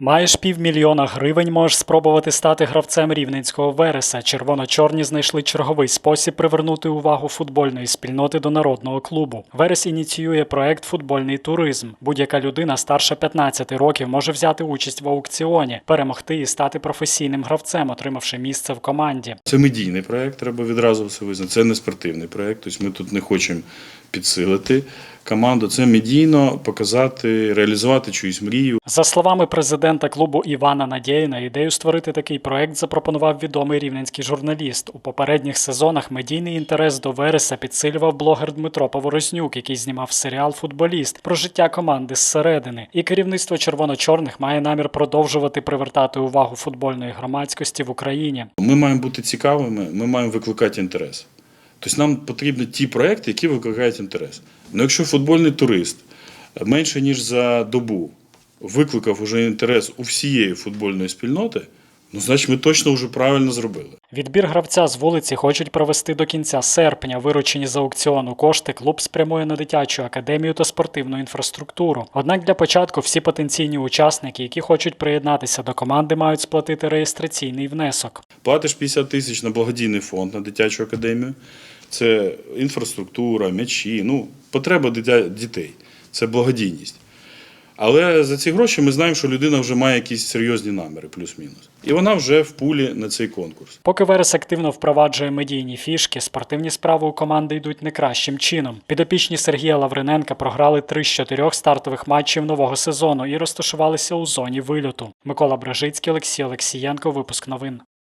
Маєш півмільйона гривень, можеш спробувати стати гравцем рівненського вереса. Червоно-чорні знайшли черговий спосіб привернути увагу футбольної спільноти до народного клубу. Верес ініціює проект Футбольний туризм. Будь-яка людина старше 15 років може взяти участь в аукціоні, перемогти і стати професійним гравцем, отримавши місце в команді. Це медійний проєкт, треба відразу все визнати. Це не спортивний проєкт, тобто ми тут не хочемо підсилити команду. Це медійно показати, реалізувати чиюсь мрію. За словами президента клубу Івана Надєїна, ідею створити такий проект запропонував відомий рівненський журналіст. У попередніх сезонах медійний інтерес до Вереса підсилював блогер Дмитро Поворознюк, який знімав серіал Футболіст про життя команди зсередини. І керівництво червоно-чорних має намір продовжувати привертати увагу футбольної громадськості в Україні. Ми маємо бути цікавими, ми маємо викликати інтерес. Тобто нам потрібні ті проекти, які викликають інтерес. Ну, якщо футбольний турист менше ніж за добу викликав уже інтерес у всієї футбольної спільноти, ну значить ми точно вже правильно зробили. Відбір гравця з вулиці хочуть провести до кінця серпня. Виручені з аукціону кошти клуб спрямує на дитячу академію та спортивну інфраструктуру. Однак для початку всі потенційні учасники, які хочуть приєднатися до команди, мають сплатити реєстраційний внесок. Платиш 50 тисяч на благодійний фонд на дитячу академію. Це інфраструктура, м'ячі, ну, потреба дітей. Це благодійність. Але за ці гроші ми знаємо, що людина вже має якісь серйозні наміри, плюс-мінус. І вона вже в пулі на цей конкурс. Поки Верес активно впроваджує медійні фішки, спортивні справи у команди йдуть не кращим чином. Підопічні Сергія Лавриненка програли три з чотирьох стартових матчів нового сезону і розташувалися у зоні вильоту. Микола Бражицький, Олексій Олексієнко. Випуск новин.